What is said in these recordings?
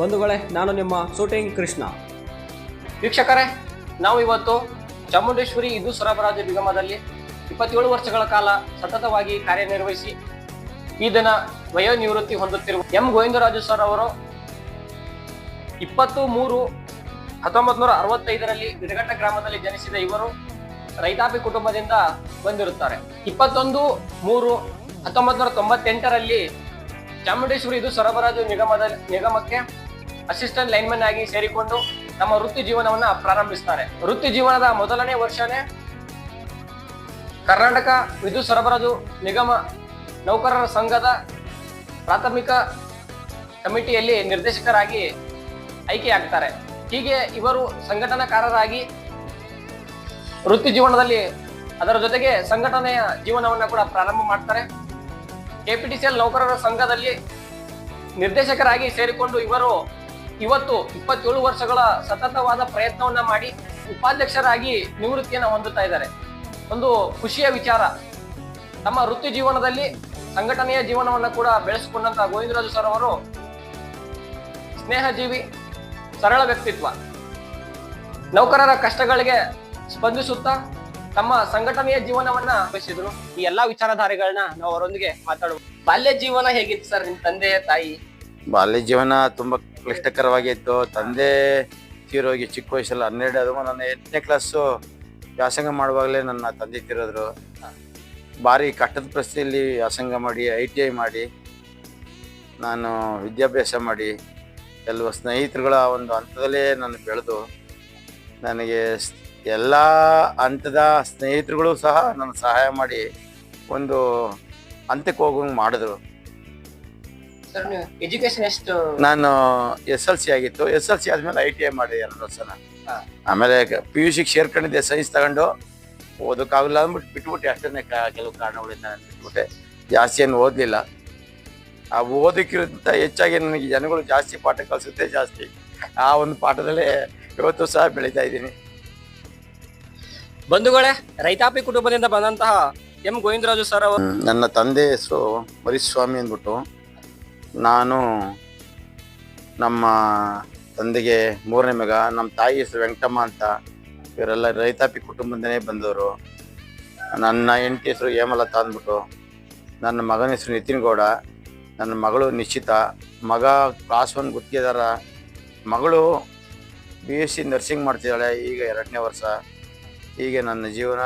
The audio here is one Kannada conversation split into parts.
ಬಂಧುಗಳೇ, ನಾನು ನಿಮ್ಮ ಶೂಟಿಂಗ್ ಕೃಷ್ಣ. ವೀಕ್ಷಕರೇ, ನಾವು ಇವತ್ತು ಚಾಮುಂಡೇಶ್ವರಿ ಇದು ಸರಬರಾಜು ನಿಗಮದಲ್ಲಿ ಇಪ್ಪತ್ತೇಳು ವರ್ಷಗಳ ಕಾಲ ಸತತವಾಗಿ ಕಾರ್ಯನಿರ್ವಹಿಸಿ ಈ ದಿನ ವಯೋನಿವೃತ್ತಿ ಹೊಂದುತ್ತಿರುವ ಎಂ. ಗೋವಿಂದರಾಜು ಸರ್ ಅವರು ಇಪ್ಪತ್ತು ಮೂರು ಹತ್ತೊಂಬತ್ ನೂರ ಅರವತ್ತೈದರಲ್ಲಿ ಗ್ರಾಮದಲ್ಲಿ ಜನಿಸಿದ ಇವರು ರೈತಾಪಿ ಕುಟುಂಬದಿಂದ ಬಂದಿರುತ್ತಾರೆ. ಇಪ್ಪತ್ತೊಂದು ಮೂರು ಹತ್ತೊಂಬತ್ ನೂರ ತೊಂಬತ್ತೆಂಟರಲ್ಲಿ ಚಾಮುಂಡೇಶ್ವರಿ ಇದು ಸರಬರಾಜು ನಿಗಮದ, ನಿಗಮಕ್ಕೆ ಅಸಿಸ್ಟೆಂಟ್ ಲೈನ್ಮನ್ ಆಗಿ ಸೇರಿಕೊಂಡು ತಮ್ಮ ವೃತ್ತಿ ಜೀವನವನ್ನ ಪ್ರಾರಂಭಿಸ್ತಾರೆ. ವೃತ್ತಿ ಜೀವನದ ಮೊದಲನೇ ವರ್ಷನೇ ಕರ್ನಾಟಕ ವಿದ್ಯುತ್ ಸರಬರಾಜು ನಿಗಮ ನೌಕರರ ಸಂಘದ ಪ್ರಾಥಮಿಕ ಕಮಿಟಿಯಲ್ಲಿ ನಿರ್ದೇಶಕರಾಗಿ ಆಯ್ಕೆಯಾಗ್ತಾರೆ. ಹೀಗೆ ಇವರು ಸಂಘಟನಾಕಾರರಾಗಿ ವೃತ್ತಿ ಜೀವನದಲ್ಲಿ ಅದರ ಜೊತೆಗೆ ಸಂಘಟನೆಯ ಜೀವನವನ್ನ ಕೂಡ ಪ್ರಾರಂಭ ಮಾಡ್ತಾರೆ. ಕೆಪಿಟಿಸಿಎಲ್ ನೌಕರರ ಸಂಘದಲ್ಲಿ ನಿರ್ದೇಶಕರಾಗಿ ಸೇರಿಕೊಂಡು ಇವರು ಇವತ್ತು ಇಪ್ಪತ್ತೇಳು ವರ್ಷಗಳ ಸತತವಾದ ಪ್ರಯತ್ನವನ್ನ ಮಾಡಿ ಉಪಾಧ್ಯಕ್ಷರಾಗಿ ನಿವೃತ್ತಿಯನ್ನು ಹೊಂದುತ್ತಾ ಇದ್ದಾರೆ. ಒಂದು ಖುಷಿಯ ವಿಚಾರ. ತಮ್ಮ ವೃತ್ತಿ ಜೀವನದಲ್ಲಿ ಸಂಘಟನೆಯ ಜೀವನವನ್ನು ಕೂಡ ಬೆಳೆಸಿಕೊಂಡಂತ ಗೋವಿಂದರಾಜು ಸರ್ ಅವರು ಸ್ನೇಹಜೀವಿ, ಸರಳ ವ್ಯಕ್ತಿತ್ವ. ನೌಕರರ ಕಷ್ಟಗಳಿಗೆ ಸ್ಪಂದಿಸುತ್ತಾ ತಮ್ಮ ಸಂಘಟನೆಯ ಜೀವನವನ್ನ ಬಯಸಿದ್ರು ಈ ಎಲ್ಲಾ ವಿಚಾರಧಾರೆಗಳನ್ನ ನಾವು ಅವರೊಂದಿಗೆ ಮಾತಾಡುವ ಬಾಲ್ಯ ಜೀವನ ಹೇಗಿತ್ತು ಸರ್? ನಿಮ್ ತಂದೆ, ತಾಯಿ? ಬಾಲ್ಯ ಜೀವನ ತುಂಬ ಕ್ಲಿಷ್ಟಕರವಾಗಿತ್ತು ತಂದೆ ತೀರೋಗಿ ಚಿಕ್ಕ ವಯಸ್ಸಲ್ಲಿ ಹನ್ನೆರಡು, ಅದು ನನ್ನ ಎಂಟನೇ ಕ್ಲಾಸು ವ್ಯಾಸಂಗ ಮಾಡುವಾಗಲೇ ನನ್ನ ತಂದೆ ತೀರೋದ್ರು. ಭಾರಿ ಕಟ್ಟದ ಪರಿಸ್ಥಿತಿಯಲ್ಲಿ ವ್ಯಾಸಂಗ ಮಾಡಿ ಐ ಟಿ ಐ ಮಾಡಿ, ನಾನು ವಿದ್ಯಾಭ್ಯಾಸ ಮಾಡಿ ಕೆಲವು ಸ್ನೇಹಿತರುಗಳ ಒಂದು ಹಂತದಲ್ಲೇ ನಾನು ಬೆಳೆದು, ನನಗೆ ಎಲ್ಲ ಹಂತದ ಸ್ನೇಹಿತರುಗಳು ಸಹ ನನ್ನ ಸಹಾಯ ಮಾಡಿ ಒಂದು ಹಂತಕ್ಕೆ ಹೋಗಂಗೆ ಮಾಡಿದ್ರು. ಎಜುಕೇಶನ್ ಎಷ್ಟು ನಾನು ಎಸ್ ಎಲ್ ಸಿ ಆಗಿತ್ತು. ಎಸ್ ಎಲ್ ಸಿ ಆದ್ಮೇಲೆ ಐ ಟಿ ಐ ಮಾಡಿದೆ ಎರಡು ವರ್ಷನ ಆಮೇಲೆ ಪಿ ಯು ಸಿಗೆ ಸೇರ್ಕೊಂಡಿದ್ದೆ ಸೈನ್ಸ್ ತಗೊಂಡು ಓದೋಕ್ಕಾಗಲ್ಲ ಅಂದ್ಬಿಟ್ಟು ಬಿಟ್ಬಿಟ್ಟೆ. ಅಷ್ಟೇ ಕೆಲವು ಕಾರಣಗಳಿಂದ ನಾನು ಬಿಟ್ಬಿಟ್ಟೆ. ಜಾಸ್ತಿ ಏನು ಓದಲಿಲ್ಲ. ಆ ಓದಕ್ಕಿಂತ ಹೆಚ್ಚಾಗಿ ನನಗೆ ಜನಗಳು ಜಾಸ್ತಿ ಪಾಠ ಕಲಿಸುತ್ತೆ ಜಾಸ್ತಿ. ಆ ಒಂದು ಪಾಠದಲ್ಲೇ ಇವತ್ತು ಸಹ ಬೆಳೀತಾ ಇದ್ದೀನಿ. ಬಂಧುಗಳೇ ರೈತಾಪಿ ಕುಟುಂಬದಿಂದ ಬಂದಂತಹ ಎಂ ಗೋವಿಂದರಾಜು ಸರ್ ಅವರು ನನ್ನ ತಂದೆ ಹೆಸರು ಮರಿಸ್ವಾಮಿ ಅಂದ್ಬಿಟ್ಟು. ನಾನು ನಮ್ಮ ತಂದೆಗೆ ಮೂರನೇ ಮಗ, ನಮ್ಮ ತಾಯಿ ಹೆಸರು ವೆಂಕಟಮ್ಮ ಅಂತ. ಇವರೆಲ್ಲ ರೈತಾಪಿ ಕುಟುಂಬದಿಂದನೇ ಬಂದವರು. ನನ್ನ ಹೆಂಡತಿ ಹೆಸರು ಹೇಮಲತಾ ಅಂದ್ಬಿಟ್ಟು, ನನ್ನ ಮಗನ ಹೆಸರು ನಿತಿನ್ ಗೌಡ, ನನ್ನ ಮಗಳು ನಿಶ್ಚಿತ, ಮಗ ಕ್ಲಾಸ್ ಒನ್ ಗುತ್ತಿಗೆದಾರ. ಮಗಳು ಬಿ ಎಸ್ ಸಿ ನರ್ಸಿಂಗ್ ಮಾಡ್ತಿದ್ದಾಳೆ ಈಗ ಎರಡನೇ ವರ್ಷ. ಹೀಗೆ ನನ್ನ ಜೀವನ.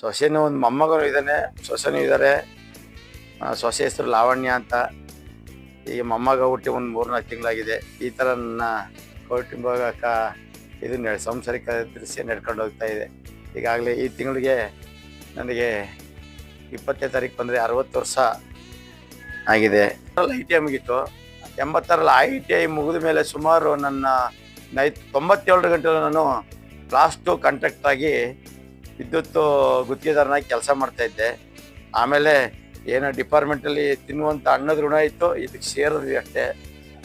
ಸೊಸೆನೂ ಒಂದು ಮೊಮ್ಮಗನು ಇದ್ದಾನೆ, ಸೊಸೆನೂ ಇದ್ದಾರೆ. ಸೊಸೆ ಹೆಸರು ಲಾವಣ್ಯ ಅಂತ. ಈಗ ಮೊಮ್ಮಗ ಹುಟ್ಟಿ ಒಂದು ಮೂರ್ನಾಲ್ಕು ತಿಂಗಳಾಗಿದೆ. ಈ ಥರ ನನ್ನ ಕೌಟುಂಬ ಕ ಇದು ನೆ ಸಂಸಾರಿಕ ದೃಶ್ಯ ನಡ್ಕೊಂಡು ಹೋಗ್ತಾ ಇದೆ. ಈಗಾಗಲೇ ಈ ತಿಂಗಳಿಗೆ ನನಗೆ ಇಪ್ಪತ್ತನೇ ತಾರೀಕು ಬಂದರೆ ಅರವತ್ತು ವರ್ಷ ಆಗಿದೆ. ಐ ಟಿ ಐ ಮುಗೀತು. ಎಂಬತ್ತಾರಲ್ಲಿ ಐ ಟಿ ಐ ಮುಗಿದ ಮೇಲೆ ಸುಮಾರು ನನ್ನ ನೈ ತೊಂಬತ್ತೇಳು ಗಂಟೆ ನಾನು ಕ್ಲಾಸ್ ಟು ಕಾಂಟ್ರಾಕ್ಟ್ ಆಗಿ ವಿದ್ಯುತ್ ಗುತ್ತಿಗೆದಾರನಾಗಿ ಕೆಲಸ ಮಾಡ್ತಾ ಇದ್ದೆ. ಆಮೇಲೆ ಏನೋ ಡಿಪಾರ್ಟ್ಮೆಂಟಲ್ಲಿ ತಿನ್ನುವಂಥ ಅನ್ನದ ಋಣ ಇತ್ತು ಇದಕ್ಕೆ ಸೇರಿದ್ವಿ ಅಷ್ಟೇ.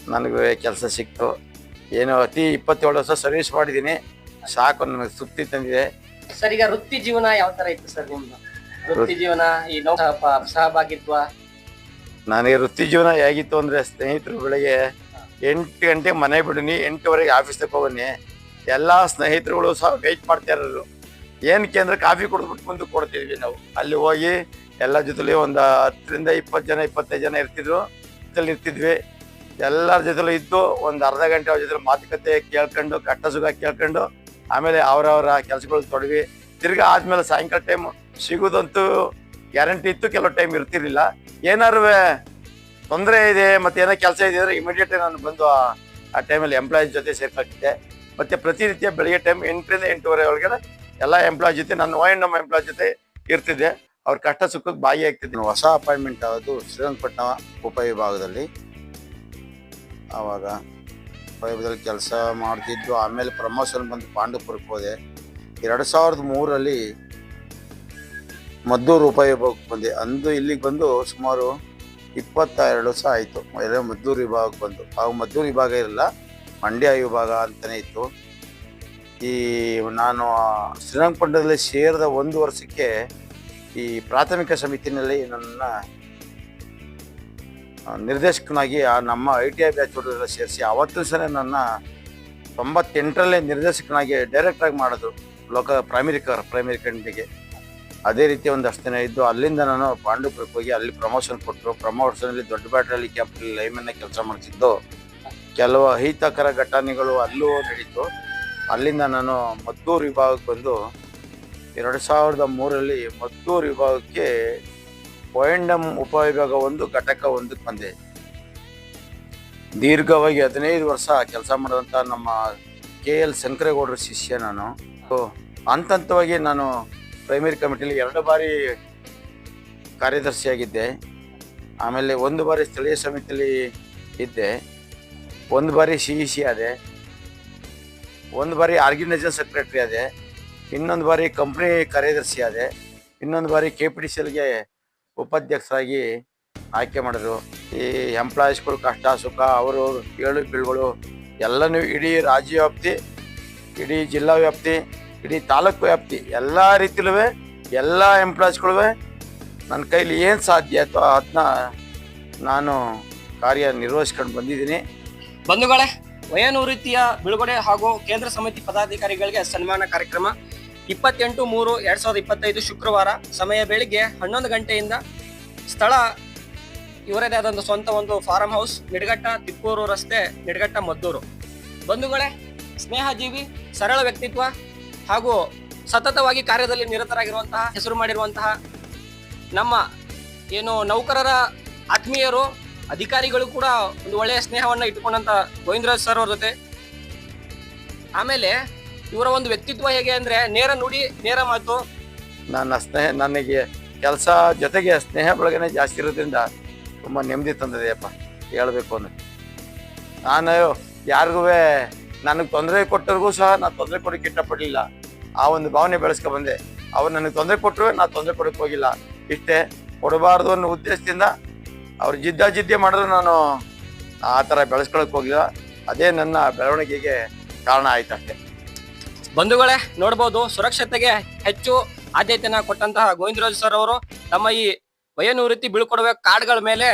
ನನಗೆ ಕೆಲಸ ಸಿಕ್ತು. ಏನೋ ಅತಿ ಇಪ್ಪತ್ತೇಳು ವರ್ಷ ಸರ್ವಿಸ್ ಮಾಡಿದ್ದೀನಿ. ಸಾಕು ನನಗೆ ತೃಪ್ತಿ ತಂದಿದೆ. ಸರ್ ಈಗ ವೃತ್ತಿ ಜೀವನ ಯಾವ ಥರ ಇತ್ತು ಸರ್ ನಿಮ್ಮದು ವೃತ್ತಿ ಜೀವನ ಈ ನೌ ಸಹ- ಸಹಭಾಗಿತ್ವ? ನನಗೆ ವೃತ್ತಿ ಜೀವನ ಹೇಗಿತ್ತು ಅಂದರೆ ಸ್ನೇಹಿತರು ಬೆಳಗ್ಗೆ ಎಂಟು ಗಂಟೆ ಮನೆ ಬಿಡಿನಿ ಎಂಟುವರೆಗೆ ಆಫೀಸ್ಗೆ ಹೋಗನಿ ಎಲ್ಲ ಸ್ನೇಹಿತರುಗಳು ಸಹ ವೆಯ್ಟ್ ಮಾಡ್ತಾ ಇರೋರು. ಏನಕ್ಕೆ ಅಂದ್ರೆ ಕಾಫಿ ಕುಡಿದ್ಬಿಟ್ಟು ಮುಂದೆ ಕೊಡ್ತಿದ್ವಿ ನಾವು. ಅಲ್ಲಿ ಹೋಗಿ ಎಲ್ಲ ಜೊತೆಲಿ ಒಂದು ಹತ್ತರಿಂದ ಇಪ್ಪತ್ತು ಜನ, ಇಪ್ಪತ್ತೈದು ಜನ ಇರ್ತಿದ್ರು. ಜೊತೆಲಿ ಇರ್ತಿದ್ವಿ ಎಲ್ಲರ ಜೊತೆಲೂ ಇದ್ದು ಒಂದು ಅರ್ಧ ಗಂಟೆ ಅವ್ರ ಜೊತೆ ಮಾತುಕತೆ ಕೇಳ್ಕೊಂಡು, ಕಟ್ಟ ಸುಖ ಕೇಳ್ಕೊಂಡು, ಆಮೇಲೆ ಅವರವರ ಕೆಲಸಗಳು ತೊಡಗಿ ತಿರ್ಗಾ ಆದ್ಮೇಲೆ ಸಾಯಂಕಾಲ ಟೈಮ್ ಸಿಗೋದಂತೂ ಗ್ಯಾರಂಟಿ ಇತ್ತು. ಕೆಲವು ಟೈಮ್ ಇರ್ತಿರ್ಲಿಲ್ಲ. ಏನಾರು ತೊಂದರೆ ಇದೆ ಮತ್ತೆ ಏನೋ ಕೆಲಸ ಇದೆ ಅಂದ್ರೆ ಇಮಿಡಿಯೇಟ್ ನಾನು ಬಂದು ಆ- ಟೈಮಲ್ಲಿ ಎಂಪ್ಲಾಯೀಸ್ ಜೊತೆ ಸೇರ್ಕೊಳ್ತಿದ್ದೆ. ಮತ್ತೆ ಪ್ರತಿನಿತ್ಯ ಬೆಳಿಗ್ಗೆ ಟೈಮ್ ಎಂಟರಿಂದ ಎಂಟೂವರೆ ಒಳಗಡೆ ಎಲ್ಲ ಎಂಪ್ಲಾಯ್ ಜೊತೆ, ನನ್ನ ಎನ್ ನಮ್ಮ ಎಂಪ್ಲಾಯ್ ಜೊತೆ ಇರ್ತಿದ್ದೆ. ಅವ್ರ ಕಷ್ಟ ಸುಖಕ್ಕೆ ಬಾಯಿ ಆಗ್ತಿದ್ದೆ ಹೊಸ ಅಪಾಯಿಂಟ್ಮೆಂಟ್ ಆಗೋದು ಶ್ರೀರಂಗಪಟ್ಟಣ ಉಪವಿಭಾಗದಲ್ಲಿ. ಆವಾಗ ಉಪವಿಭಾಗದಲ್ಲಿ ಕೆಲಸ ಮಾಡ್ತಿದ್ದು, ಆಮೇಲೆ ಪ್ರಮೋಷನ್ ಬಂದು ಪಾಂಡವಪುರಕ್ಕೆ ಹೋದೆ. ಎರಡು ಸಾವಿರದ ಮೂರರಲ್ಲಿ ಮದ್ದೂರು ಉಪವಿಭಾಗಕ್ಕೆ ಬಂದೆ. ಅಂದು ಇಲ್ಲಿಗೆ ಬಂದು ಸುಮಾರು ಇಪ್ಪತ್ತ ಎರಡು ವರ್ಷ ಆಯಿತು. ಎಲ್ಲ ಮದ್ದೂರು ವಿಭಾಗಕ್ಕೆ ಬಂದು. ಆವಾಗ ಮದ್ದೂರು ವಿಭಾಗ ಇರಲ್ಲ, ಮಂಡ್ಯ ವಿಭಾಗ ಅಂತಲೇ ಇತ್ತು. ಈ ನಾನು ಶ್ರೀರಂಗಪಟ್ಟಣದಲ್ಲಿ ಸೇರಿದ ಒಂದು ವರ್ಷಕ್ಕೆ ಈ ಪ್ರಾಥಮಿಕ ಸಮಿತಿನಲ್ಲಿ ನನ್ನ ನಿರ್ದೇಶಕನಾಗಿ ನಮ್ಮ ಐ ಟಿ ಐ ಬ್ಯಾಚ್ ಹುಡುಗರೆಲ್ಲ ಸೇರಿಸಿ ಅವತ್ತು ಸಹ ನನ್ನ ತೊಂಬತ್ತೆಂಟರಲ್ಲೇ ನಿರ್ದೇಶಕನಾಗಿ ಡೈರೆಕ್ಟಾಗಿ ಮಾಡೋದು ಲೋಕ ಪ್ರೈಮರಿ ಕರ್ ಪ್ರೈಮರಿ ಕಂಡಿಗೆ. ಅದೇ ರೀತಿ ಒಂದಷ್ಟು ದಿನ ಇದ್ದು ಅಲ್ಲಿಂದ ನಾನು ಪಾಂಡುಪುರಕ್ಕೆ ಹೋಗಿ ಅಲ್ಲಿ ಪ್ರಮೋಷನ್ ಕೊಟ್ಟರು. ಪ್ರಮೋಷನಲ್ಲಿ ದೊಡ್ಡ ಬ್ಯಾಟ್ರಲ್ಲಿ ಕ್ಯಾಪ್ಟಲ್ ಲೈಮನ್ನ ಕೆಲಸ ಮಾಡ್ತಿದ್ದು. ಕೆಲವು ಅಹಿತಕರ ಘಟನೆಗಳು ಅಲ್ಲೂ ನಡೀತು ಅಲ್ಲಿಂದ ನಾನು ಮದ್ದೂರು ವಿಭಾಗಕ್ಕೆ ಬಂದು ಎರಡು ಸಾವಿರದ ಮೂರರಲ್ಲಿ ಮದ್ದೂರು ವಿಭಾಗಕ್ಕೆ ಒಎಂಡಮ್ ಉಪವಿಭಾಗ ಒಂದು, ಘಟಕ ಒಂದಕ್ಕೆ ಬಂದೆ. ದೀರ್ಘವಾಗಿ ಹದಿನೈದು ವರ್ಷ ಕೆಲಸ ಮಾಡಿದಂಥ ನಮ್ಮ ಕೆ ಎಲ್ ಶಂಕರೇಗೌಡರ ಶಿಷ್ಯ ನಾನು. ಹಂತವಾಗಿ ನಾನು ಪ್ರೈಮರಿ ಕಮಿಟಿಯಲ್ಲಿ ಎರಡು ಬಾರಿ ಕಾರ್ಯದರ್ಶಿಯಾಗಿದ್ದೆ. ಆಮೇಲೆ ಒಂದು ಬಾರಿ ಸ್ಥಳೀಯ ಸಮಿತಿಯಲ್ಲಿ ಇದ್ದೆ. ಒಂದು ಬಾರಿ ಸಿ ಇ ಸಿ ಆದೆ. ಒಂದು ಬಾರಿ ಆರ್ಗನೈಸೇಷನ್ ಸೆಕ್ರೆಟರಿ ಅದೇ ಇನ್ನೊಂದು ಬಾರಿ ಕಂಪ್ನಿ ಕಾರ್ಯದರ್ಶಿ ಅದೇ ಇನ್ನೊಂದು ಬಾರಿ ಕೆ ಪಿ ಡಿ ಸಿ ಉಪಾಧ್ಯಕ್ಷರಾಗಿ ಆಯ್ಕೆ ಮಾಡಿದ್ರು. ಈ ಎಂಪ್ಲಾಯೀಸ್ಗಳು ಕಷ್ಟ, ಸುಖ, ಅವರು ಏಳು ಬೀಳುಗಳು ಎಲ್ಲನೂ ಇಡೀ ರಾಜ್ಯ ವ್ಯಾಪ್ತಿ, ಇಡೀ ಜಿಲ್ಲಾ ವ್ಯಾಪ್ತಿ, ಇಡೀ ತಾಲೂಕು ವ್ಯಾಪ್ತಿ, ಎಲ್ಲ ರೀತಿಲೂ ಎಲ್ಲ ಎಂಪ್ಲಾಯೀಸ್ಗಳು ನನ್ನ ಕೈಲಿ ಏನು ಸಾಧ್ಯ ಅಥವಾ ಅದನ್ನ ನಾನು ಕಾರ್ಯ ನಿರ್ವಹಿಸ್ಕೊಂಡು ಬಂದಿದ್ದೀನಿ. ಬಂಧುಗಳೇ ವಯೋನಿವೃತ್ತಿಯ ಬಿಡುಗಡೆ ಹಾಗೂ ಕೇಂದ್ರ ಸಮಿತಿ ಪದಾಧಿಕಾರಿಗಳಿಗೆ ಸನ್ಮಾನ ಕಾರ್ಯಕ್ರಮ. ಇಪ್ಪತ್ತೆಂಟು ಮೂರು ಎರಡ್ ಸಾವಿರದ ಇಪ್ಪತ್ತೈದು ಶುಕ್ರವಾರ ಸಮಯ ಬೆಳಿಗ್ಗೆ ಹನ್ನೊಂದು ಗಂಟೆಯಿಂದ ಸ್ಥಳ ಇವರದೇ ಆದಂಥ ಸ್ವಂತ ಒಂದು ಫಾರ್ಮ್ ಹೌಸ್ ನಿಡಘಟ್ಟ ತಿಪ್ಪೂರು ರಸ್ತೆ ನಿಡಘಟ್ಟ ಮದ್ದೂರು. ಬಂಧುಗಳೇ, ಸ್ನೇಹಜೀವಿ, ಸರಳ ವ್ಯಕ್ತಿತ್ವ ಹಾಗೂ ಸತತವಾಗಿ ಕಾರ್ಯದಲ್ಲಿ ನಿರತರಾಗಿರುವಂತಹ, ಹೆಸರು ಮಾಡಿರುವಂತಹ ನಮ್ಮ ಏನು ನೌಕರರ, ಆತ್ಮೀಯರು ಅಧಿಕಾರಿಗಳು ಕೂಡ ಒಂದು ಒಳ್ಳೆಯ ಸ್ನೇಹವನ್ನು ಇಟ್ಟುಕೊಂಡಂತ ಗೋವಿಂದರಾಜ್ ಸರ್ ಅವ್ರ ಜೊತೆ. ಆಮೇಲೆ ಇವರ ಒಂದು ವ್ಯಕ್ತಿತ್ವ ಹೇಗೆ ಅಂದ್ರೆ ನೇರ ನುಡಿ, ನೇರ ಮಾತು. ನನ್ನ ಸ್ನೇಹ, ನನಗೆ ಕೆಲಸ ಜೊತೆಗೆ ಸ್ನೇಹ ಬಳಗನೆ ಜಾಸ್ತಿ ಇರೋದ್ರಿಂದ ತುಂಬ ನೆಮ್ಮದಿ ತಂದಿದೆಯಪ್ಪ, ಹೇಳಬೇಕು ಅಂದ್ರೆ. ನಾನು ಯಾರಿಗೂ ನನಗೆ ತೊಂದರೆ ಕೊಟ್ಟರಿಗೂ ಸಹ ನಾನು ತೊಂದರೆ ಕೊಡೋಕೆ ಇಷ್ಟಪಡಲಿಲ್ಲ. ಆ ಒಂದು ಭಾವನೆ ಬೆಳೆಸ್ಕೊ ಬಂದೆ. ಅವ್ರು ನನಗೆ ತೊಂದರೆ ಕೊಟ್ಟರು ನಾನು ತೊಂದರೆ ಕೊಡೋಕೆ ಹೋಗಿಲ್ಲ. ಇಷ್ಟೇ, ಕೊಡಬಾರ್ದು ಅನ್ನೋ ಉದ್ದೇಶದಿಂದ ಅವ್ರು ಜಿದ್ದ ಜಿದ್ದೆ ಮಾಡಿದ್ರು ನಾನು ಆ ಥರ ಬೆಳೆಸ್ಕೊಳಕ್ಕೆ ಹೋಗಿಲ್ಲ. ಅದೇ ನನ್ನ ಬೆಳವಣಿಗೆಗೆ ಕಾರಣ ಆಯ್ತು ಅಷ್ಟೇ. ಬಂಧುಗಳೇ ನೋಡ್ಬೋದು ಸುರಕ್ಷತೆಗೆ ಹೆಚ್ಚು ಆದ್ಯತೆಯನ್ನ ಕೊಟ್ಟಂತಹ ಗೋವಿಂದರಾಜ್ ಸರ್ ಅವರು ತಮ್ಮ ಈ ವಯೋನಿವೃತ್ತಿ ಬೀಳ್ಕೊಡುವ ಕಾರ್ಡ್ಗಳ ಮೇಲೆ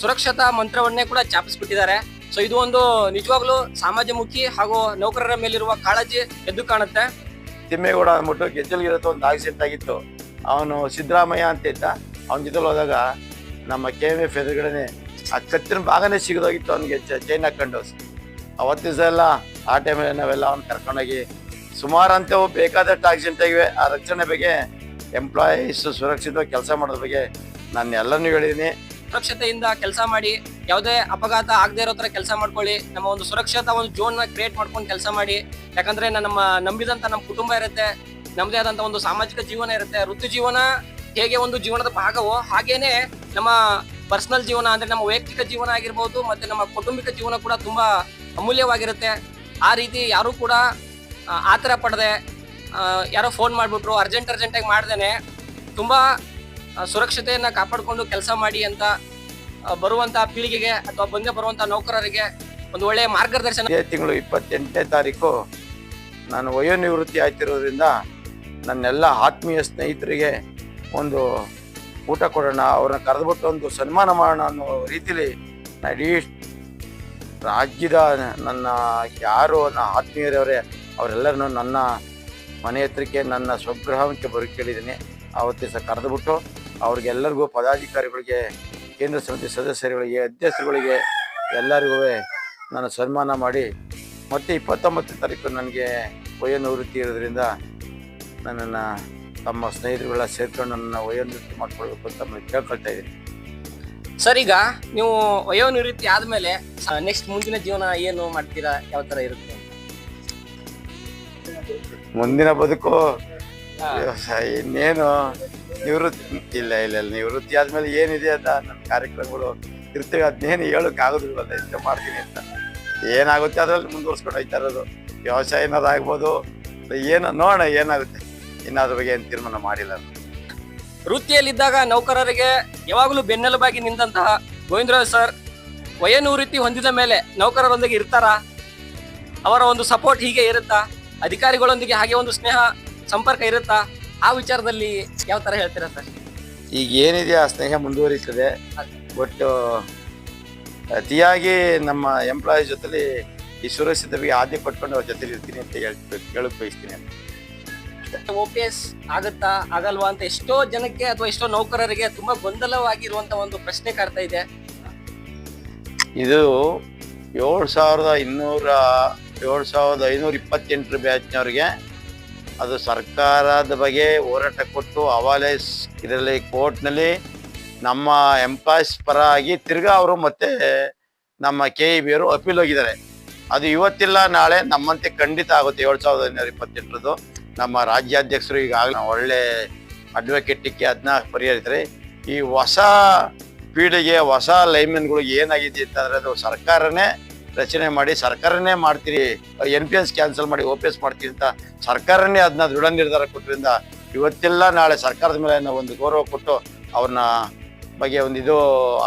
ಸುರಕ್ಷತಾ ಮಂತ್ರವನ್ನೇ ಕೂಡ ಚಾಪಿಸ್ಬಿಟ್ಟಿದ್ದಾರೆ. ಸೊ ಇದು ಒಂದು ನಿಜವಾಗ್ಲೂ ಸಮಾಜಮುಖಿ ಹಾಗೂ ನೌಕರರ ಮೇಲಿರುವ ಕಾಳಜಿ ಎದ್ದು ಕಾಣುತ್ತೆ. ತಿಮ್ಮೇಗೌಡ ಅಂದ್ಬಿಟ್ಟು ಗೆಜ್ಜಲ್ಗಿರತ್ತ ಒಂದು ಆಕ್ಸಿಡೆಂಟ್ ಆಗಿತ್ತು. ಅವನು ಸಿದ್ದರಾಮಯ್ಯ ಅಂತ ಇದ್ದ. ಅವನ ಜೊತೆಲಿ ಹೋದಾಗ ನಮ್ಮ ಕೆ ಎಂ ಎಫ್ ಎದುರುಗಡೆ ಆ ಕತ್ತಿನ ಭಾಗನೇ ಸಿಗದೋಗಿತ್ತು ಅವನಿಗೆ ಚೈನ್ ಹಾಕೊಂಡು. ಅವತ್ತು ದಿವಸ ಎಲ್ಲ ಆ ಟೈಮಲ್ಲಿ ನಾವೆಲ್ಲ ಅವ್ನು ಕರ್ಕೊಂಡೋಗಿ ಸುಮಾರು ಅಂತ ಬೇಕಾದಷ್ಟು ಆಕ್ಸಿಡೆಂಟ್ ಆಗಿವೆ. ಆ ರಕ್ಷಣೆ ಬಗ್ಗೆ ಎಂಪ್ಲಾಯೀಸ್ ಸುರಕ್ಷಿತವಾಗಿ ಕೆಲಸ ಮಾಡೋದ್ರ ಬಗ್ಗೆ ನಾನು ಎಲ್ಲನೂ ಹೇಳಿದ್ದೀನಿ ಸುರಕ್ಷತೆಯಿಂದ ಕೆಲಸ ಮಾಡಿ, ಯಾವುದೇ ಅಪಘಾತ ಆಗದೆ ಇರೋ ಥರ ಕೆಲಸ ಮಾಡ್ಕೊಳ್ಳಿ. ನಮ್ಮ ಒಂದು ಸುರಕ್ಷತಾ ಒಂದು ಜೋನ್ ಕ್ರಿಯೇಟ್ ಮಾಡ್ಕೊಂಡು ಕೆಲಸ ಮಾಡಿ. ಯಾಕಂದ್ರೆ ನಮ್ಮ ನಂಬಿದಂತ ನಮ್ಮ ಕುಟುಂಬ ಇರುತ್ತೆ. ನಮ್ಮದೇ ಆದಂತ ಒಂದು ಸಾಮಾಜಿಕ ಜೀವನ ಇರುತ್ತೆ. ವೃತ್ತಿ ಜೀವನ ಹೇಗೆ ಒಂದು ಜೀವನದ ಭಾಗವೋ ಹಾಗೇನೆ ನಮ್ಮ ಪರ್ಸನಲ್ ಜೀವನ ಅಂದ್ರೆ ನಮ್ಮ ವೈಯಕ್ತಿಕ ಜೀವನ ಆಗಿರ್ಬೋದು ಮತ್ತೆ ನಮ್ಮ ಕೌಟುಂಬಿಕ ಜೀವನ ಕೂಡ ತುಂಬಾ ಅಮೂಲ್ಯವಾಗಿರುತ್ತೆ. ಆ ರೀತಿ ಯಾರು ಕೂಡ ಆತರ ಪಡದೆ ಯಾರೋ ಫೋನ್ ಮಾಡಿಬಿಟ್ರು ಅರ್ಜೆಂಟ್ ಅರ್ಜೆಂಟಾಗಿ ಮಾಡ್ದೇನೆ, ತುಂಬ ಸುರಕ್ಷತೆಯನ್ನು ಕಾಪಾಡಿಕೊಂಡು ಕೆಲಸ ಮಾಡಿ ಅಂತ ಬರುವಂಥ ಪೀಳಿಗೆಗೆ ಅಥವಾ ಬಂದೆ ಬರುವಂಥ ನೌಕರರಿಗೆ ಒಂದು ಒಳ್ಳೆಯ ಮಾರ್ಗದರ್ಶನ. ತಿಂಗಳು ಇಪ್ಪತ್ತೆಂಟನೇ ತಾರೀಕು ನಾನು ವಯೋನಿವೃತ್ತಿ ಆಯ್ತಿರೋದ್ರಿಂದ ನನ್ನೆಲ್ಲ ಆತ್ಮೀಯ ಸ್ನೇಹಿತರಿಗೆ ಒಂದು ಊಟ ಕೊಡೋಣ, ಅವ್ರನ್ನ ಕರೆದ್ಬಿಟ್ಟು ಒಂದು ಸನ್ಮಾನ ಮಾಡೋಣ ಅನ್ನೋ ರೀತಿಲಿ ಇಡೀ ರಾಜ್ಯದ ನನ್ನ ಯಾರು, ನನ್ನ ಆತ್ಮೀಯರವರೇ, ಅವರೆಲ್ಲರನ್ನು ನನ್ನ ಮನೆ ಹತ್ರಕ್ಕೆ ನನ್ನ ಸ್ವಗ್ರಹಕ್ಕೆ ಬರೋಕ್ಕೆ ಕೇಳಿದ್ದೀನಿ. ಆವತ್ತು ಸಹ ಕರೆದುಬಿಟ್ಟು ಅವ್ರಿಗೆಲ್ಲರಿಗೂ ಪದಾಧಿಕಾರಿಗಳಿಗೆ, ಕೇಂದ್ರ ಸಮಿತಿ ಸದಸ್ಯರುಗಳಿಗೆ, ಅಧ್ಯಕ್ಷರುಗಳಿಗೆ ಎಲ್ಲರಿಗೂ ನಾನು ಸನ್ಮಾನ ಮಾಡಿ, ಮತ್ತು ಇಪ್ಪತ್ತೊಂಬತ್ತನೇ ತಾರೀಕು ನನಗೆ ವಯೋನಿವೃತ್ತಿ ಇರೋದ್ರಿಂದ ನನ್ನನ್ನು ತಮ್ಮ ಸ್ನೇಹಿತರುಗಳ ಸೇರ್ಕೊಂಡು ನನ್ನ ವಯೋನಿವೃತ್ತಿ ಮಾಡ್ಕೊಳ್ಬೇಕು ಅಂತ ನಾನು ಕೇಳ್ಕೊಳ್ತಾ ಇದ್ದೀನಿ. ಸರ್ ಈಗ ನೀವು ವಯೋನಿವೃತ್ತಿ ಆದಮೇಲೆ ನೆಕ್ಸ್ಟ್ ಮುಂದಿನ ಜೀವನ ಏನು ಮಾಡ್ತೀರಾ? ಯಾವ ತರ ಇರುತ್ತೆ? ಮುಂದಿನ ಬದುಕು ಇನ್ನೇನು? ನಿವೃತ್ತಿ ಇಲ್ಲ ಇಲ್ಲ ಇಲ್ಲ ನಿವೃತ್ತಿ ಆದ್ಮೇಲೆ ಏನಿದೆ ಅಂತ ನನ್ನ ಕಾರ್ಯಕ್ರಮಗಳು ಇರ್ತೇವೆ ಅದನ್ನೇನು ಹೇಳೋಕ್ಕಾಗೋದಿಲ್ಲ ಅಂತ ಇಷ್ಟ ಮಾಡ್ತೀನಿ ಅಂತ. ಏನಾಗುತ್ತೆ ಅದರಲ್ಲಿ ಮುಂದುವರ್ಸ್ಕೊಂಡು ಹೋಗ್ತಾ ಇರೋದು? ವ್ಯವಸಾಯ ಏನಾದ್ರು ಆಗ್ಬೋದು? ಏನು ನೋಡೋಣ ಏನಾಗುತ್ತೆ? ಇನ್ನು ಅದ್ರ ಬಗ್ಗೆ ಏನು ತೀರ್ಮಾನ ಮಾಡಿಲ್ಲ ವೃತ್ತಿಯಲ್ಲಿದ್ದಾಗ ನೌಕರರಿಗೆ ಯಾವಾಗಲೂ ಬೆನ್ನೆಲುಬಾಗಿ ನಿಂತಹ ಗೋವಿಂದರಾಜ್ ಸರ್ ವಯೋನಿವೃತ್ತಿ ಹೊಂದಿದ ಮೇಲೆ ನೌಕರರೊಂದಿಗೆ ಇರ್ತಾರಾ? ಅವರ ಒಂದು ಸಪೋರ್ಟ್ ಹೀಗೆ ಇರುತ್ತಾ? ಅಧಿಕಾರಿಗಳೊಂದಿಗೆ ಹಾಗೆ ಒಂದು ಸ್ನೇಹ ಸಂಪರ್ಕ ಇರುತ್ತಾ? ಆ ವಿಚಾರದಲ್ಲಿ ಯಾವ ತರ ಹೇಳ್ತೀರಾ ಸರ್? ಈಗ ಏನಿದೆ ಆ ಸ್ನೇಹ ಮುಂದುವರಿತದೆ. ಬಟ್ ಅತಿಯಾಗಿ ನಮ್ಮ ಎಂಪ್ಲಾಯೀಸ್ ಜೊತೆಲಿ ಈ ಸುರಕ್ಷಿತವಾಗಿ ಆದ್ಯ ಕೊಟ್ಕೊಂಡು ಅವ್ರ ಜೊತೆ ಇರ್ತೀನಿ ಅಂತ ಹೇಳ್ಬೇಕು ಹೇಳಕ್ ಬಯಸ್ತೀನಿ ಒ ಪಿ ಎಸ್ ಆಗತ್ತಾ, ಆಗಲ್ವಾ ಅಂತ ಎಷ್ಟೋ ಜನಕ್ಕೆ ಅಥವಾ ಎಷ್ಟೋ ನೌಕರರಿಗೆ ತುಂಬಾ ಗೊಂದಲವಾಗಿರುವಂತ ಒಂದು ಪ್ರಶ್ನೆ ಕಾಡ್ತಾ ಇದೆ. ಇದು ಏಳು ಸಾವಿರದ ಇನ್ನೂರ, ಏಳು ಸಾವಿರದ ಐನೂರ ಇಪ್ಪತ್ತೆಂಟರ ಬ್ಯಾಚ್ನವ್ರಿಗೆ ಅದು ಸರ್ಕಾರದ ಬಗ್ಗೆ ಹೋರಾಟ ಕೊಟ್ಟು ಹವಾಲೆ ಇದರಲ್ಲಿ ಕೋರ್ಟ್ನಲ್ಲಿ ನಮ್ಮ ಎಂಪ್ಲಾಯ್ಸ್ ಪರ ಆಗಿ ತಿರ್ಗಾ ಅವರು ಮತ್ತೆ ನಮ್ಮ ಕೆ ಇ ಬಿ ಅವರು ಅಪೀಲ್ ಹೋಗಿದ್ದಾರೆ. ಅದು ಇವತ್ತಿಲ್ಲ, ನಾಳೆ ನಮ್ಮಂತೆ ಖಂಡಿತ ಆಗುತ್ತೆ ಏಳು ಸಾವಿರದ ಐನೂರ ಇಪ್ಪತ್ತೆಂಟರದ್ದು. ನಮ್ಮ ರಾಜ್ಯಾಧ್ಯಕ್ಷರು ಈಗಾಗಲೇ ಒಳ್ಳೆ ಅಡ್ವೊಕೇಟಿಕ್ಕೆ ಅದನ್ನ ಪರಿಹರಿಸ್ತಾರೆ. ಈ ಹೊಸ ಪೀಳಿಗೆ ಹೊಸ ಲೈನ್ಮನ್ಗಳಿಗೆ ಏನಾಗಿದೆ ಅಂತಂದರೆ ಅದು ಸರ್ಕಾರನೇ ರಚನೆ ಮಾಡಿ, ಸರ್ಕಾರನೇ ಮಾಡ್ತೀರಿ ಎನ್ ಪಿ ಎಸ್ ಕ್ಯಾನ್ಸಲ್ ಮಾಡಿ ಓ ಪಿ ಎಸ್ ಮಾಡ್ತೀರಿ ಅಂತ ಸರ್ಕಾರನೇ ಅದನ್ನ ದೃಢ ನಿರ್ಧಾರ ಕೊಟ್ಟರಿಂದ ಇವತ್ತೆಲ್ಲ ನಾಳೆ ಸರ್ಕಾರದ ಮೇಲೆ ನಾವು ಒಂದು ಗೌರವ ಕೊಟ್ಟು ಅವ್ರನ್ನ ಬಗ್ಗೆ ಒಂದು ಇದು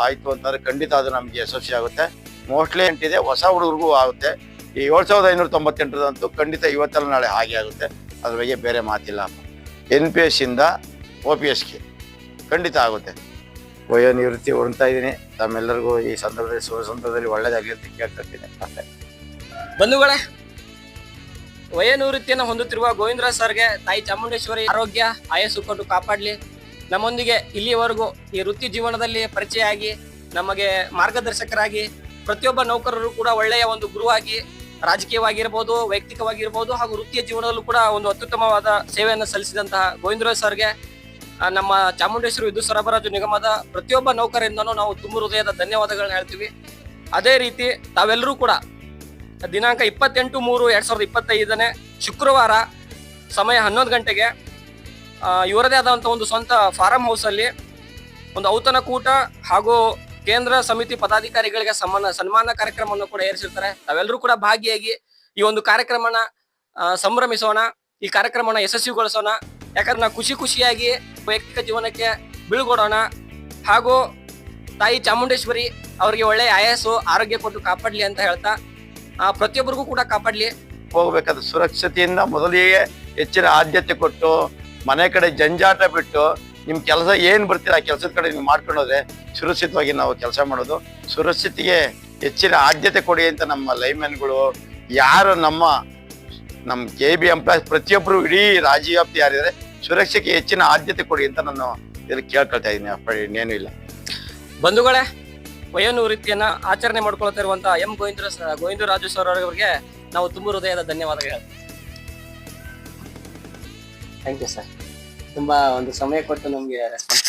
ಆಯಿತು ಅಂತಂದ್ರೆ ಖಂಡಿತ ಅದು ನಮಗೆ ಯಶಸ್ವಿ ಆಗುತ್ತೆ. ಮೋಸ್ಟ್ಲಿ ಎಂಟಿದೆ ಹೊಸ ಹುಡುಗರಿಗೂ ಆಗುತ್ತೆ. ಈ ಏಳು ಸಾವಿರದ ಐನೂರ ತೊಂಬತ್ತೆಂಟರದಂತೂ ಖಂಡಿತ ಇವತ್ತೆಲ್ಲ ನಾಳೆ ಹಾಗೆ ಆಗುತ್ತೆ. ಅದ್ರ ಬಗ್ಗೆ ಬೇರೆ ಮಾತಿಲ್ಲ. ಎನ್ ಪಿ ಎಸ್ ಇಂದ ಒ ಪಿ ಎಸ್ಗೆ ಖಂಡಿತ ಆಗುತ್ತೆ. ವಯೋ ನಿವೃತ್ತಿ ಹೊರಡ್ತಾ ಇದ್ದೀನಿ. ತಮ್ಮೆಲ್ಲರಿಗೂ ಈ ಸಂದರ್ಭದಲ್ಲಿ ಸುಖ ಸಂದರ್ಭದಲ್ಲಿ ಒಳ್ಳೇದಾಗಲಿ ಅಂತ ಕೇಳ್ಕೊಳ್ತೀನಿ. ಅಷ್ಟೇ ಬಂಧುಗಳೇ ವಯೋನಿವೃತ್ತಿಯನ್ನು ಹೊಂದುತ್ತಿರುವ ಗೋವಿಂದರಾಜ್ ಸರ್ಗೆ ತಾಯಿ ಚಾಮುಂಡೇಶ್ವರಿ ಆರೋಗ್ಯ ಆಯಸ್ಸು ಕೊಟ್ಟು ಕಾಪಾಡಲಿ. ನಮ್ಮೊಂದಿಗೆ ಇಲ್ಲಿಯವರೆಗೂ ಈ ವೃತ್ತಿ ಜೀವನದಲ್ಲಿ ಪರಿಚಯ ಆಗಿ, ನಮಗೆ ಮಾರ್ಗದರ್ಶಕರಾಗಿ, ಪ್ರತಿಯೊಬ್ಬ ನೌಕರರು ಕೂಡ ಒಳ್ಳೆಯ ಒಂದು ಗುರುವಾಗಿ ರಾಜಕೀಯವಾಗಿರ್ಬೋದು, ವೈಯಕ್ತಿಕವಾಗಿರ್ಬೋದು ಹಾಗೂ ವೃತ್ತಿಯ ಜೀವನದಲ್ಲೂ ಕೂಡ ಒಂದು ಅತ್ಯುತ್ತಮವಾದ ಸೇವೆಯನ್ನು ಸಲ್ಲಿಸಿದಂತಹ ಗೋವಿಂದರಾಜ್ ಸರ್ಗೆ ನಮ್ಮ ಚಾಮುಂಡೇಶ್ವರಿ ವಿದ್ಯುತ್ ಸರಬರಾಜು ನಿಗಮದ ಪ್ರತಿಯೊಬ್ಬ ನೌಕರಿಂದನೂ ನಾವು ತುಂಬ ಹೃದಯದ ಧನ್ಯವಾದಗಳನ್ನ ಹೇಳ್ತೀವಿ. ಅದೇ ರೀತಿ ತಾವೆಲ್ಲರೂ ಕೂಡ ದಿನಾಂಕ ಇಪ್ಪತ್ತೆಂಟು ಮೂರು ಎರಡ್ ಸಾವಿರದ ಇಪ್ಪತ್ತೈದನೇ ಶುಕ್ರವಾರ ಸಮಯ ಹನ್ನೊಂದು ಗಂಟೆಗೆ ಇವರದೇ ಆದಂಥ ಒಂದು ಸ್ವಂತ ಫಾರಂ ಹೌಸಲ್ಲಿ ಒಂದು ಔತಣಕೂಟ ಹಾಗೂ ಕೇಂದ್ರ ಸಮಿತಿ ಪದಾಧಿಕಾರಿಗಳಿಗೆ ಸನ್ಮಾನ ಸನ್ಮಾನ ಕಾರ್ಯಕ್ರಮವನ್ನು ಕೂಡ ಏರಿಸಿರ್ತಾರೆ. ತಾವೆಲ್ಲರೂ ಕೂಡ ಭಾಗಿಯಾಗಿ ಈ ಒಂದು ಕಾರ್ಯಕ್ರಮನ ಸಂಭ್ರಮಿಸೋಣ, ಈ ಕಾರ್ಯಕ್ರಮನ ಯಶಸ್ವಿಗೊಳಿಸೋಣ. ಯಾಕಂದ್ರೆ ನಾವು ಖುಷಿ ಖುಷಿಯಾಗಿ ವೈಯಕ್ತಿಕ ಜೀವನಕ್ಕೆ ಬೀಳ್ಕೊಡೋಣ ಹಾಗೂ ತಾಯಿ ಚಾಮುಂಡೇಶ್ವರಿ ಅವರಿಗೆ ಒಳ್ಳೆಯ ಆಯಾಸು, ಆರೋಗ್ಯ ಕೊಟ್ಟು ಕಾಪಾಡಲಿ ಅಂತ ಹೇಳ್ತಾ ಪ್ರತಿಯೊಬ್ಬರಿಗೂ ಕೂಡ ಕಾಪಾಡಲಿ. ಹೋಗಬೇಕಾದ ಸುರಕ್ಷತೆಯಿಂದ ಮೊದಲಿಗೆ ಹೆಚ್ಚಿನ ಆದ್ಯತೆ ಕೊಟ್ಟು, ಮನೆ ಕಡೆ ಜಂಜಾಟ ಬಿಟ್ಟು ನಿಮ್ಮ ಕೆಲಸ ಏನು ಬರ್ತೀರ ಆ ಕೆಲಸದ ಕಡೆ ನೀವು ಮಾಡ್ಕೊಂಡೋದ್ರೆ ಸುರಕ್ಷಿತವಾಗಿ ನಾವು ಕೆಲಸ ಮಾಡೋದು. ಸುರಕ್ಷಿತಿಗೆ ಹೆಚ್ಚಿನ ಆದ್ಯತೆ ಕೊಡಿ ಅಂತ ನಮ್ಮ ಲೈನ್ಮನ್ಗಳು ಯಾರು ನಮ್ಮ ನಮ್ಮ ಕೆ ಬಿ ಎಂಪ್ಲಾಯ್ಸ್ ಪ್ರತಿಯೊಬ್ಬರು ಇಡೀ ರಾಜ್ಯ ವ್ಯಾಪ್ತಿ ಯಾರಿದ್ದಾರೆ ಸುರಕ್ಷತೆಗೆ ಹೆಚ್ಚಿನ ಆದ್ಯತೆ ಕೊಡಿ ಅಂತ ನಾನು ಇದನ್ನು ಕೇಳ್ಕೊಳ್ತಾ ಇದ್ದೀನಿ. ಇನ್ನೇನು ಇಲ್ಲ. ಬಂಧುಗಳೇ ವಯೋನಿವೃತ್ತಿಯನ್ನ ಆಚರಣೆ ಮಾಡ್ಕೊಳ್ತಾ ಇರುವಂತಹ ಎಂ ಗೋವಿಂದ ಗೋವಿಂದ ರಾಜು ಸರ್ ಅವರಿಗೆ ನಾವು ತುಂಬ ಹೃದಯದ ಧನ್ಯವಾದಗಳು. ಥ್ಯಾಂಕ್ ಯು ಸರ್ ತುಂಬಾ ಒಂದು ಸಮಯ ಕೊಟ್ಟು ನಮ್ಗೆ ರೆಸ್ಪಾನ್ಸ್